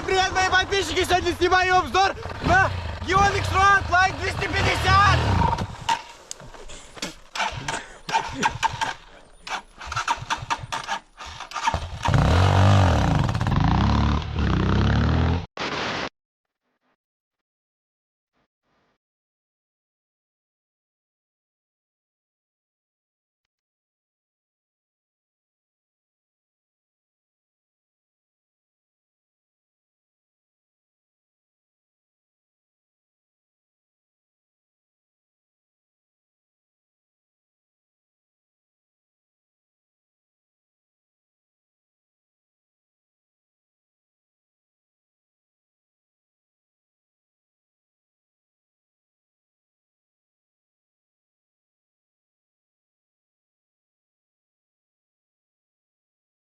Всем привет, мои подписчики! Сегодня снимаю обзор на Geonix X-Road Light 250!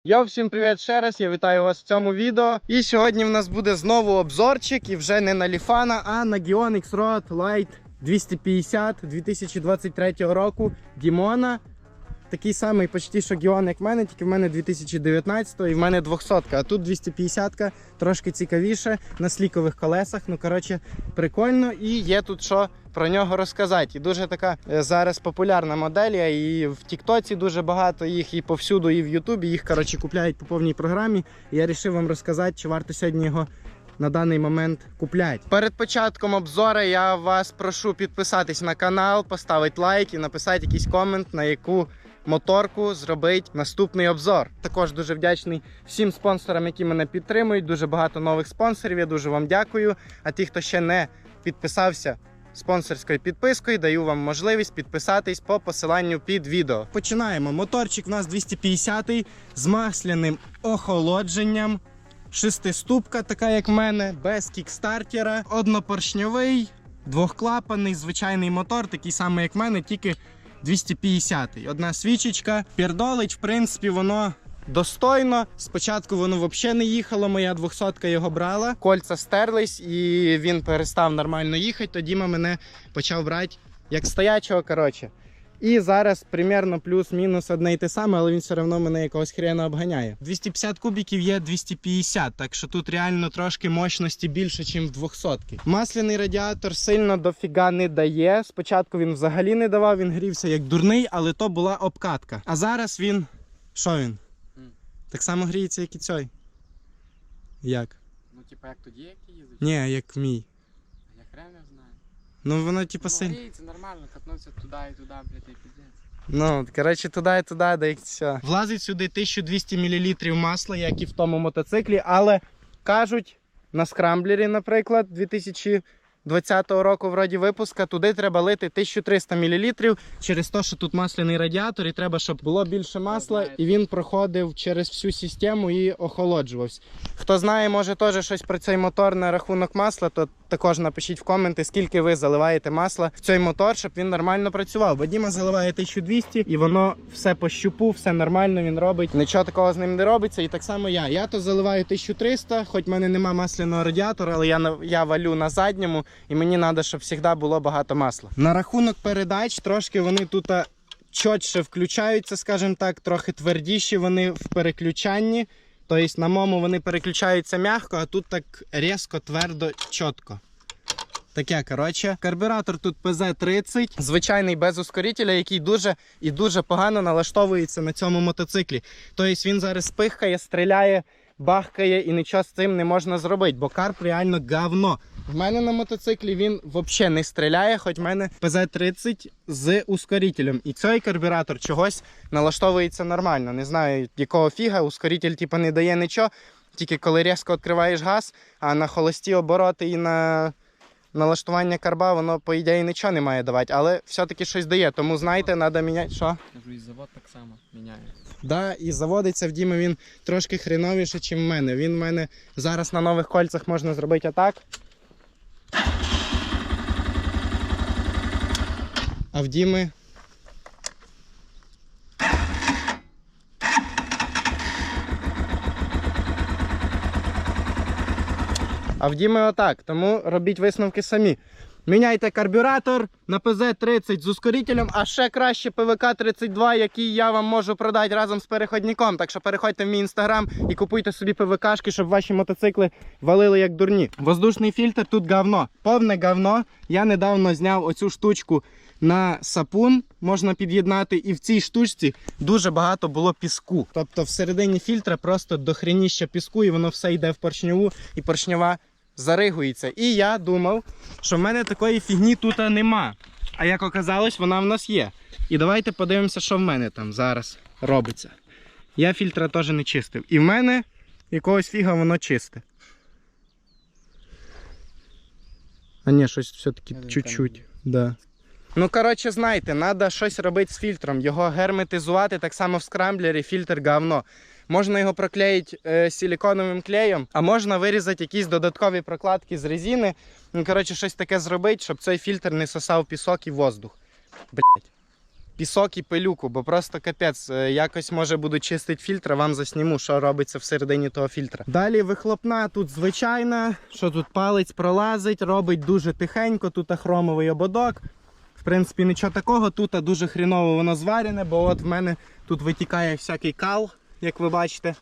Йо, всім привіт ще раз, я вітаю вас в цьому відео. І сьогодні в нас буде знову обзорчик, і вже не на Ліфана, а на Gion X-Road Lite 250 2023 року Дімона. Такий самий почти що Гіон, як в мене, тільки в мене 2019 і в мене 200-ка, а тут 250-ка, трошки цікавіше на слікових колесах. Ну, коротше, прикольно. І є тут що про нього розказати. І дуже така е, зараз популярна модель. І в Тіктоці дуже багато їх, і повсюду, і в Ютубі. Їх коротше купляють по повній програмі. І я вирішив вам розказати, чи варто сьогодні його. На даний момент куплять. Перед початком обзору я вас прошу підписатись на канал, поставити лайк і написати якийсь комент, на яку моторку зробити наступний обзор. Також дуже вдячний всім спонсорам, які мене підтримують. Дуже багато нових спонсорів. Я дуже вам дякую. А ті, хто ще не підписався спонсорською підпискою, даю вам можливість підписатись по посиланню під відео. Починаємо. Моторчик у нас 250 з масляним охолодженням. Шестиступка, така як в мене, без кікстартера, однопоршньовий, двохклапаний, звичайний мотор, такий самий, як в мене, тільки 250 Одна свічечка. Пірдолить, в принципі, воно достойно. Спочатку воно взагалі не їхало, моя 200 його брала. кольца стерлись і він перестав нормально їхати. Тоді мене почав брати як стоячого. коротше. І зараз примерно плюс-мінус одне й те саме, але він все одно мене якогось хрена обганяє. 250 кубіків є 250, так що тут реально трошки мощності більше, ніж в 200. Масляний радіатор сильно дофіга не дає. Спочатку він взагалі не давав, він грівся як дурний, але то була обкатка. А зараз він. Що він? Так само гріється, як і цей. Як? Ну, типа, як тоді, як їздить? Ні, як мій. Я хрен не знаю. Ну воно типу Ну, сильно. Це нормально, катнувся туди і туди, блядь, і піздець. Ну, коротше, туди і туди, да і все. Влазить сюди 1200 мл масла, як і в тому мотоциклі, але кажуть, на скрамблері, наприклад, 2020 року вроді випуска, туди треба лити 1300 мл через те, що тут масляний радіатор, і треба, щоб було більше масла, і він проходив через всю систему і охолоджувався. Хто знає, може теж щось про цей мотор на рахунок масла, то також напишіть в коменти, скільки ви заливаєте масла в цей мотор, щоб він нормально працював. Бо Діма заливає 1200 і воно все по щупу, все нормально він робить. Нічого такого з ним не робиться. І так само я. Я то заливаю 1300, хоч в мене нема масляного радіатора, але я, я валю на задньому і мені треба, щоб завжди було багато масла. На рахунок передач трошки вони тут а, чотше включаються, скажімо так, трохи твердіші вони в переключанні. Тобто на моєму вони переключаються м'яко, а тут так різко, твердо, чітко. Таке, коротше. Карбюратор тут ПЗ-30, звичайний без ускорителя, який дуже і дуже погано налаштовується на цьому мотоциклі. Тобто він зараз пихкає, стріляє, бахкає і нічого з цим не можна зробити, бо карп реально говно. В мене на мотоциклі він взагалі не стріляє, хоч в мене ПЗ-30 з ускорителем. І цей карбюратор чогось налаштовується нормально. Не знаю, якого фіга, ускоритель типу, не дає нічого. Тільки коли різко відкриваєш газ, а на холості обороти і на налаштування карба, воно, по ідеї, нічого не має давати, але все-таки щось дає. Тому знайте, треба міняти. Що? І завод так само міняє. Да, і заводиться в Діми він трошки хреновіше, ніж в мене. Він в мене зараз на нових кольцях можна зробити атак. А в Діми. А в Діми отак. Тому робіть висновки самі. Міняйте карбюратор на ПЗ-30 з ускорителем, а ще краще ПВК-32, який я вам можу продати разом з переходником. Так що переходьте в мій інстаграм і купуйте собі ПВКшки, щоб ваші мотоцикли валили як дурні. Воздушний фільтр тут говно. Повне говно. Я недавно зняв оцю штучку на сапун, можна під'єднати, і в цій штучці дуже багато було піску. Тобто всередині фільтра просто дохреніща піску, і воно все йде в поршньову, і поршньова заригується. І я думав, що в мене такої фігні тут нема. А як оказалось, вона в нас є. І давайте подивимося, що в мене там зараз робиться. Я фільтра теж не чистив. І в мене якогось фіга воно чисте. А ні, щось все-таки чуть-чуть. Да. Ну, коротше, знаєте, треба щось робити з фільтром. Його герметизувати так само в скрамблері, фільтр говно. Можна його проклеїти е, силіконовим клеєм, а можна вирізати якісь додаткові прокладки з резини. Ну, коротше, щось таке зробити, щоб цей фільтр не сосав пісок і воздух. Блять. Пісок і пилюку, бо просто капець. Е, Якось може буду чистити фільтр, а вам засніму, що робиться всередині того фільтра. Далі вихлопна тут звичайна, що тут палець пролазить, робить дуже тихенько, тут хромовий ободок. В принципі, нічого такого, тут дуже хріново воно зварене, бо от в мене тут витікає всякий кал, як ви бачите,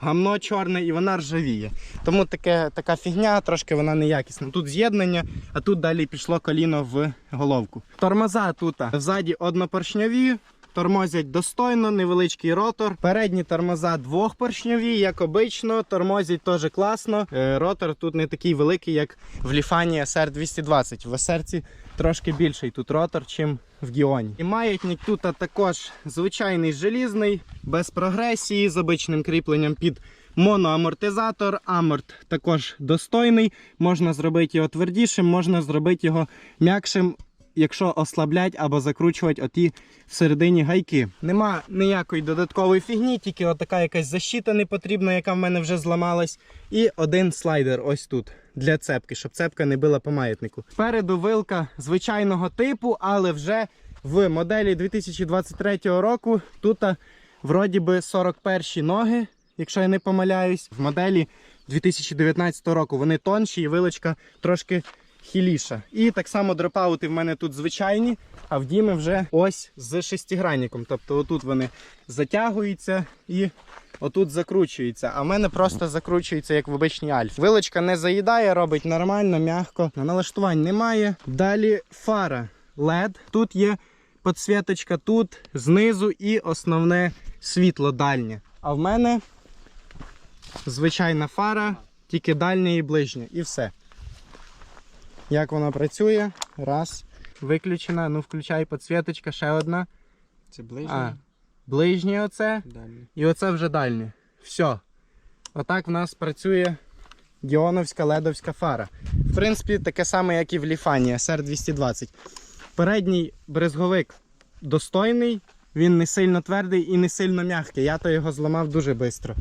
гамно чорне і вона ржавіє. Тому таке, така фігня, трошки вона неякісна. Тут з'єднання, а тут далі пішло коліно в головку. Тормоза тут ззаді однопоршньові. Тормозять достойно, невеличкий ротор. Передні тормоза двохпоршньові, як обично. Тормозять теж класно. Е, Ротор тут не такий великий, як в Ліфані SR 220. В SR трошки більший тут ротор, ніж в Гіоні. І маятник тут також звичайний желізний, без прогресії, з обичним кріпленням під моноамортизатор. Аморт також достойний. Можна зробити його твердішим, можна зробити його м'якшим. Якщо ослаблять або закручувати оті всередині гайки. Нема ніякої додаткової фігні, тільки отака якась защита не потрібна, яка в мене вже зламалась. І один слайдер ось тут для цепки, щоб цепка не била по маятнику. Спереду вилка звичайного типу, але вже в моделі 2023 року тут вроді би 41 ноги, якщо я не помиляюсь. В моделі 2019 року вони тонші і вилочка трошки хіліша. І так само дропаути в мене тут звичайні, а в Діми вже ось з шестигранником. Тобто отут вони затягуються і отут закручуються. А в мене просто закручується, як в обичній альфі. Вилочка не заїдає, робить нормально, м'яко. Налаштувань немає. Далі фара LED. Тут є підсвіточка тут, знизу і основне світло дальнє. А в мене звичайна фара, тільки дальнє і ближнє. І все. Як вона працює? Раз. Виключена. Ну, включай підсвіточка, ще одна. Це ближче. Ближнє оце. Далі. І оце вже дальнє. Все. Отак в нас працює Гіоновська ледовська фара. В принципі, таке саме, як і в Ліфані SR220. Передній брезговик достойний, він не сильно твердий і не сильно м'який. Я то його зламав дуже швидко.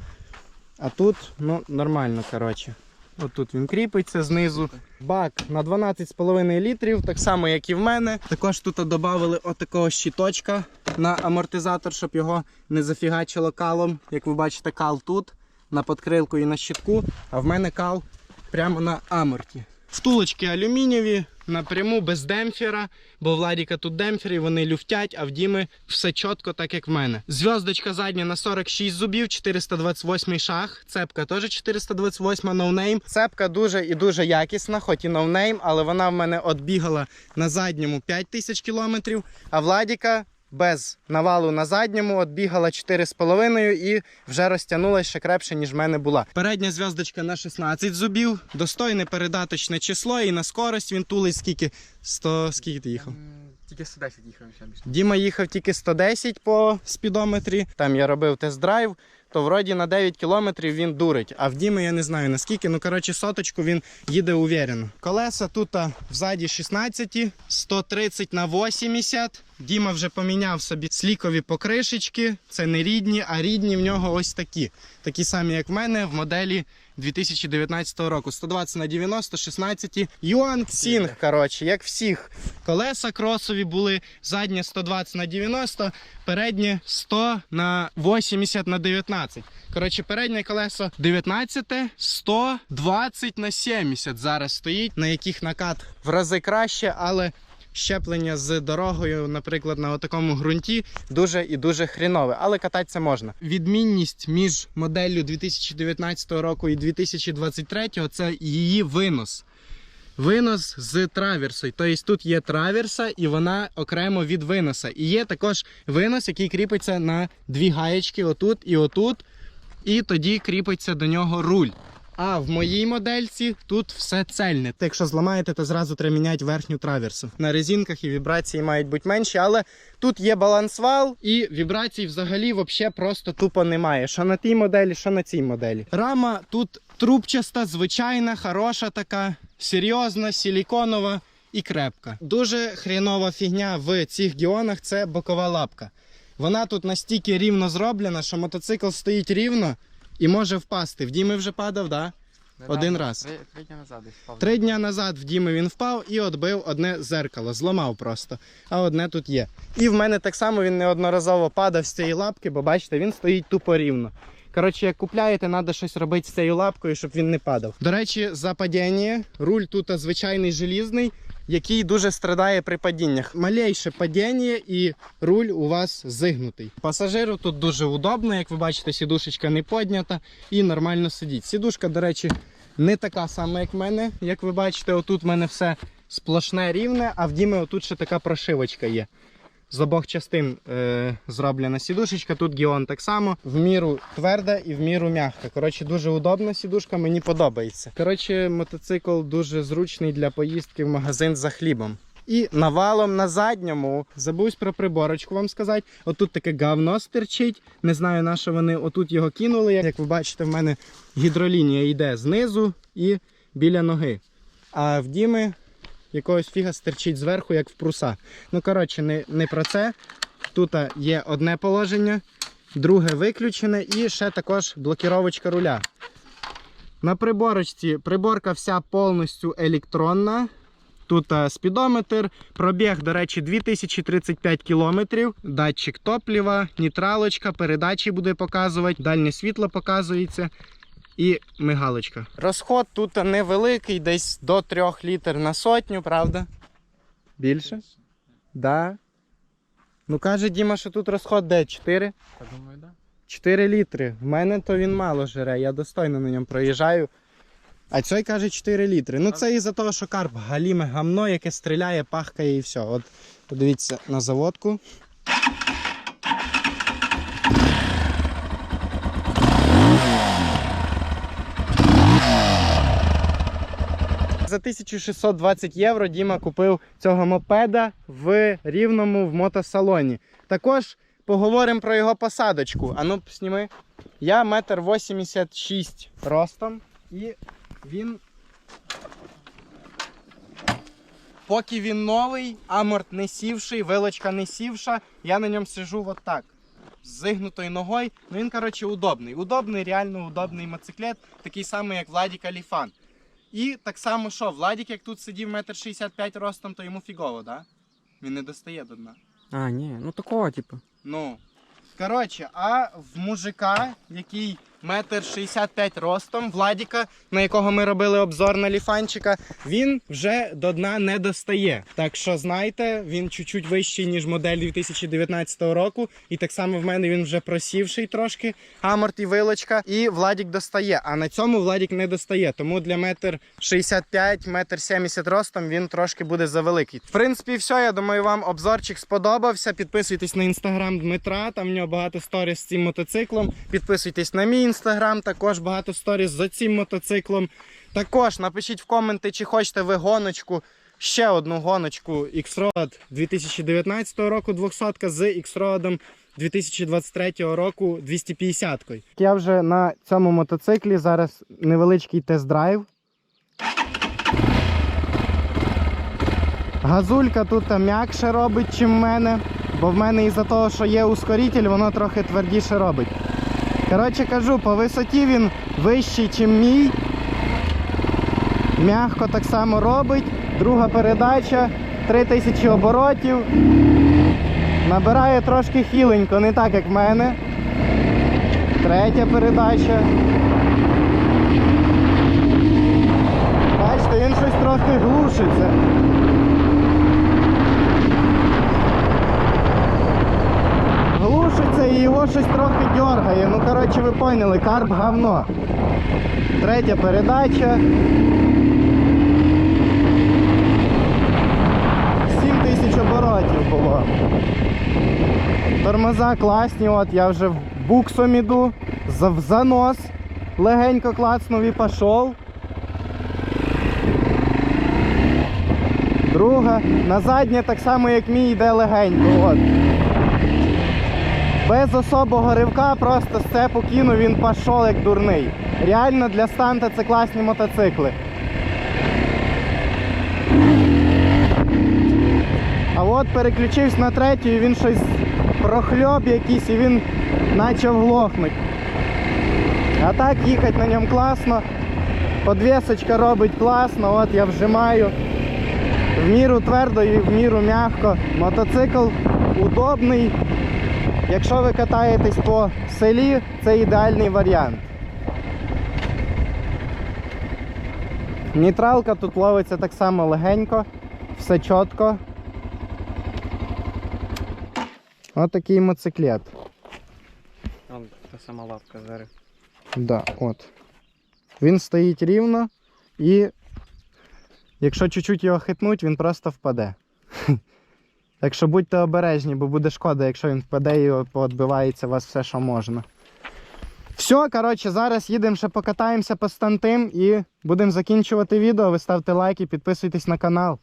А тут, ну, нормально, коротше. От тут він кріпиться знизу. Бак на 12,5 літрів, так само, як і в мене. Також тут додали отакого щиточка на амортизатор, щоб його не зафігачило калом. Як ви бачите, кал тут, на подкрилку і на щітку, а в мене кал прямо на аморті. Втулочки алюмінієві, напряму без демпфера, бо в Ладіка тут демпфер і вони люфтять, а в Діми все чітко, так як в мене. Зв'яздочка задня на 46 зубів, 428 шаг. Цепка теж 428 ноунейм. Цепка дуже і дуже якісна, хоч і ноунейм, але вона в мене отбігала на задньому 5000 кілометрів, а в Ладіка без навалу на задньому от бігала 4,5 і вже розтягнулася ще крепше, ніж в мене була. Передня зв'яздочка на 16 зубів, достойне передаточне число, і на скорость він тулить скільки? 100, скільки ти їхав? Тільки 110 їхав. Діма їхав тільки 110 по спідометрі. Там я робив тест-драйв. То вроді на 9 кілометрів він дурить. А в Діми я не знаю наскільки. Ну коротше, соточку він їде уверенно. Колеса тут взаді 16, 130 на 80. Діма вже поміняв собі слікові покришечки. Це не рідні, а рідні в нього ось такі. Такі самі, як в мене, в моделі 2019 року. 120 на 90, 16 Юанг Сінг, коротше, як всіх. Колеса кросові були, заднє 120 на 90, переднє 100 на 80 на 19. Коротше, переднє колесо 19, 120 на 70 зараз стоїть, на яких накат в рази краще, але щеплення з дорогою, наприклад, на такому ґрунті дуже і дуже хрінове, але кататися можна. Відмінність між моделлю 2019 року і 2023 це її винос. Винос з траверсою. Тобто тут є траверса і вона окремо від виноса. І є також винос, який кріпиться на дві гаєчки отут і отут. І тоді кріпиться до нього руль. А в моїй модельці тут все цельне. Та Якщо зламаєте, то зразу треба міняти верхню траверсу. На резинках і вібрації мають бути менші, але тут є балансвал, і вібрацій взагалі вообще просто тупо немає. Що на тій моделі, що на цій моделі. Рама тут трубчаста, звичайна, хороша така, серйозна, силіконова і крепка. Дуже хрінова фігня в цих гіонах це бокова лапка. Вона тут настільки рівно зроблена, що мотоцикл стоїть рівно і може впасти. В Діми вже падав, да? Один раз. Три, три дні назад десь впав. Три дня назад в Діми він впав і отбив одне зеркало, зламав просто. А одне тут є. І в мене так само він неодноразово падав з цієї лапки, бо бачите, він стоїть тупо рівно. Коротше, як купляєте, треба щось робити з цією лапкою, щоб він не падав. До речі, за падіння руль тут звичайний желізний, який дуже страдає при падіннях. Малейше падіння і руль у вас зигнутий. Пасажиру тут дуже удобно, як ви бачите, сідушечка не поднята і нормально сидіть. Сідушка, до речі, не така сама, як в мене. Як ви бачите, отут в мене все сплошне рівне, а в Діми отут ще така прошивочка є. З обох частин е, зроблена сідушечка. Тут гіон так само. В міру тверда і в міру м'яка. Коротше, дуже удобна сідушка, мені подобається. Коротше, мотоцикл дуже зручний для поїздки в магазин за хлібом. І навалом на задньому забусь про приборочку вам сказати. Отут таке говно стирчить. Не знаю на що вони отут його кинули. Як ви бачите, в мене гідролінія йде знизу і біля ноги. А в Діми якогось фіга стирчить зверху, як в пруса. Ну, коротше, не, не про це. Тут є одне положення, друге виключене і ще також блокіровочка руля. На приборочці приборка вся повністю електронна. Тут спідометр, пробіг, до речі, 2035 км, датчик топлива, нейтралочка, передачі буде показувати, дальнє світло показується і мигалочка. Розход тут невеликий, десь до 3 літр на сотню, правда? Більше? Да. Ну каже Діма, що тут розход де 4? Я думаю, да. 4 літри. В мене то він мало жере, я достойно на ньому проїжджаю. А цей каже 4 літри. Ну це із-за того, що карп галіме гамно, яке стріляє, пахкає і все. От подивіться на заводку. За 1620 євро Діма купив цього мопеда в рівному в мотосалоні. Також поговоримо про його посадочку. А ну, сніми. Я метр 86 ростом і він. Поки він новий, аморт не сівший, вилочка не сівша, я на ньому сижу от так. З зигнутою ногою. Ну він, коротше, удобний. Удобний, реально удобний мотоциклет, такий самий, як Владік Аліфан. І так само, що Владік, як тут сидів метр 65 ростом, то йому фігово, да? Він не достає до дна. А, ні, ну такого, типу. Ну. Коротше, а в мужика, який метр 65 ростом, Владіка, на якого ми робили обзор на ліфанчика, він вже до дна не достає. Так що знайте, він чуть-чуть вищий, ніж модель 2019 року. І так само в мене він вже просівший трошки, аморт і вилочка. І Владік достає. А на цьому Владік не достає. Тому для метр 65, метр 70 ростом він трошки буде завеликий. В принципі, все. Я думаю, вам обзорчик сподобався. Підписуйтесь на інстаграм Дмитра. Там в нього багато сторіс з цим мотоциклом. Підписуйтесь на мій інстаграм, також багато сторіс за цим мотоциклом. Також напишіть в коменти, чи хочете ви гоночку. Ще одну гоночку X-Road 2019 року 200 з X-Road 2023 року 250 -кою. Я вже на цьому мотоциклі зараз невеличкий тест-драйв. Газулька тут м'якше робить, чим в мене, бо в мене із-за того, що є ускоритель, воно трохи твердіше робить. Коротше кажу, по висоті він вищий, ніж мій. Мягко так само робить. Друга передача, 3000 оборотів. Набирає трошки хіленько, не так як в мене. Третя передача. Бачите, він щось трохи глушиться. Щось трохи дергає. Ну, коротше, ви поняли, карп говно. Третя передача. 7 тисяч оборотів було. Тормоза класні, от я вже в буксом іду, в занос легенько клацнув і пішов. Друга. На заднє так само, як мій, йде легенько. От. Без особого ривка, просто сцепу кинув, він пішов як дурний. Реально для станта це класні мотоцикли. А от переключився на третю, і він щось прохльоб якийсь, і він почав глохнути. А так їхати на ньому класно. Подвісочка робить класно, от я вжимаю. В міру твердо і в міру м'яко. Мотоцикл удобний. Якщо ви катаєтесь по селі, це ідеальний варіант. Нейтралка тут ловиться так само легенько, все чітко. Ось такий моциклет. Вон та сама лапка зараз. Да, от. Він стоїть рівно і якщо чуть-чуть його хитнуть, він просто впаде. Так що будьте обережні, бо буде шкода, якщо він впаде і поотбивається у вас все, що можна. Все, коротше, зараз їдемо ще покатаємося по стантим і будемо закінчувати відео. Ви ставте лайки, підписуйтесь на канал.